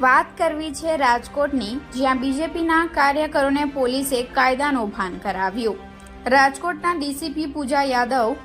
વાત કરવી છે રાજકોટની, જ્યાં બીજેપીના કાર્યકરોને પોલીસે કાયદાનો ભાન કરાવ્યું. રાજકોટના ડીસીપી પૂજા યાદવ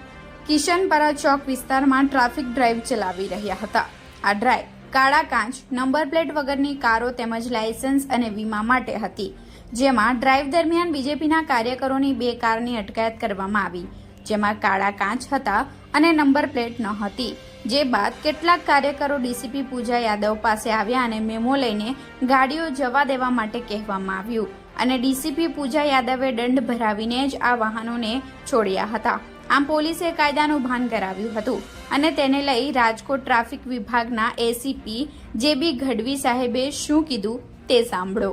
કિશનપરા ચોક વિસ્તારમાં ટ્રાફિક ડ્રાઈવ ચલાવી રહ્યા હતા. આ ડ્રાઈવ કાળા કાંચ, નંબર પ્લેટ વગરની કારો તેમજ લાયસન્સ અને વીમા માટે હતી, જેમાં ડ્રાઈવ દરમિયાન બીજેપીના કાર્યકરોની બે કારની અટકાયત કરવામાં આવી, જેમાં કાળા કાંચ હતા અને નંબર પ્લેટ ન હતી. જે બાદ કેટલાક કાર્યકરો ડીસીપી પૂજા યાદવ પાસે આવ્યા અને મેમો લઈને ગાડીઓ જવા દેવા માટે કહેવામાં આવ્યું અને ડીસીપી પૂજા યાદવે દંડ ભરાવીને જ આ વાહનોને છોડ્યા હતા. આમ પોલીસે કાયદાનું ભાન કરાવ્યું હતું અને તેને લઈ રાજકોટ ટ્રાફિક વિભાગના એસીપી જે બી ગઢવી સાહેબે શું કીધું તે સાંભળો.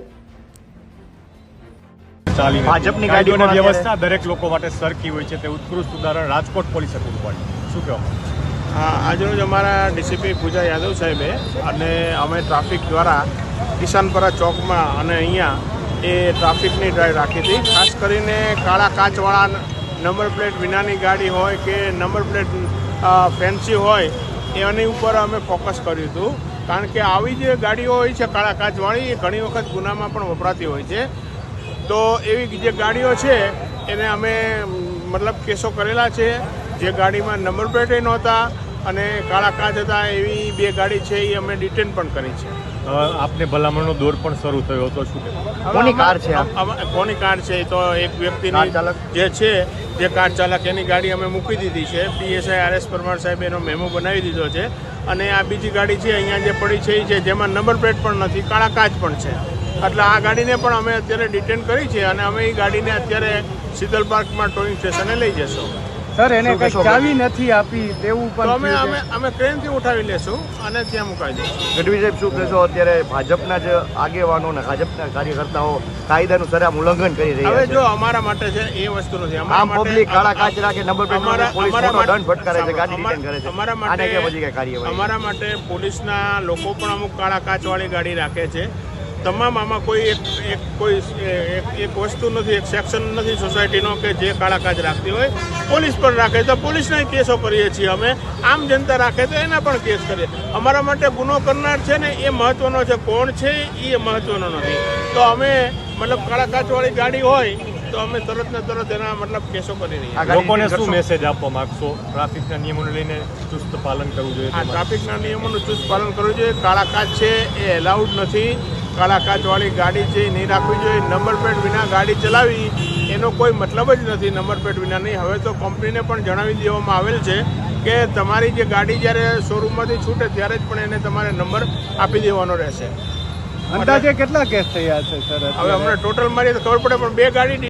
ચાલી ભાજપની ગાડી કાયદો અને પણ વ્યવસ્થા દરેક લોકો માટે સરખી હોય છે તે ઉત્કૃષ્ટ ઉદાહરણ રાજકોટ પોલીસે પૂરું પાડ્યું શું કહો હા આજરોજ અમારા ડીસીપી પૂજા યાદવ સાહેબે અને અમે ટ્રાફિક દ્વારા કિસાનપરા ચોકમાં અને અહીંયા એ ટ્રાફિકની ડ્રાઈવ રાખી હતી. ખાસ કરીને કાળા કાચવાળા નંબર પ્લેટ વિનાની ગાડી હોય કે નંબર પ્લેટ ફેન્સી હોય, એની ઉપર અમે ફોકસ કર્યું હતું. કારણ કે આવી જે ગાડીઓ હોય છે કાળા કાચવાળી, એ ઘણી વખત ગુનામાં પણ વપરાતી હોય છે. તો એવી જે ગાડીઓ છે, એને અમે મતલબ કેસો કરેલા છે. જે ગાડીમાં નંબર પ્લેટે નહોતા અને કાળા કાચ હતા એવી બે ગાડી છે એ અમે ડિટેન પણ કરી છે. આપને ભલામણનો દોર પણ શરૂ થયો હતો શું કોની કાર છે કોની કાર છે એ તો એક વ્યક્તિની ચાલક? જે છે જે કાર ચાલક એની ગાડી અમે મૂકી દીધી છે. પીએસઆઈ આર એસ પરમાર સાહેબ એનો મેમો બનાવી દીધો છે. અને આ બીજી ગાડી છે અહીંયા જે પડી છે એ છે જેમાં નંબર પ્લેટ પણ નથી કાળા કાચ પણ છે. એટલે આ ગાડીને પણ અમે અત્યારે ડિટેન કરી છે અને અમે એ ગાડીને અત્યારે શીતલ પાર્કમાં ટોઈંગ સ્ટેશને લઈ જશું સર એને કઈ ચાવી નથી આપી તેવું પણ અમે અમે અમે ટ્રેનથી ઉઠાવી લેશું અને ત્યાં મુકાઈ દઈશું ગઢવી સાહેબ શું કહેશો? અત્યારે ભાજપના જ આગેવાનો અને ભાજપના કાર્યકર્તાઓ કાયદાનું સરામ ઉલ્લંઘન કરી હવે જો અમારા માટે છે એ વસ્તુ નથી. આમ પબ્લિક કાળા કાચ રાખે નંબર પ્લેટ અમારા- પોલીસ અમારા દંડ ફટકારે છે ગાડી ડિટેન કરે છે. અમારા માટે કે પછી કઈ કાર્યવાહી? અમારા માટે પોલીસના લોકો પણ અમુક કાળા કાચવાળી ગાડી રાખે છે. તમામ આમાં કોઈ એક એક કોઈ એક એક વસ્તુ નથી એક સેક્શન નથી સોસાયટીનો કે જે કાળા કાચ રાખતી હોય. પોલીસ પણ રાખે તો પોલીસના કેસો કરીએ છીએ અમે. આમ જનતા રાખે તો એના પણ કેસ કરીએ. અમારા માટે ગુનો કરનાર છે ને એ મહત્વનો છે. કોણ છે એ મહત્વનો નથી. તો અમે મતલબ કાળા કાચવાળી ગાડી હોય તો અમે તરત ને તરત એના મતલબ કેસો કરી રહ્યા લોકોને શું મેસેજ આપવા માંગશો? ટ્રાફિકના નિયમોને લઈને ચુસ્ત પાલન કરવું જોઈએ આ ટ્રાફિકના નિયમોનું ચુસ્ત પાલન કરવું જોઈએ. કાળા કાચ છે એ એલાઉડ નથી. કાળા કાચવાળી ગાડી છે નહીં રાખવી જોઈએ નંબર પ્લેટ વિના ગાડી ચલાવી એનો કોઈ મતલબ જ નથી નંબર પ્લેટ વિના નહીં. હવે તો કંપનીને પણ જણાવી દેવામાં આવેલ છે કે તમારી જે ગાડી જ્યારે શોરૂમમાંથી છૂટે ત્યારે જ પણ એને તમારે નંબર આપી દેવાનો રહેશે. અંદાજે કેટલા કેસ થયા છે સર? હવે અમને ટોટલ મારી ખબર પડે પણ બે ગાડી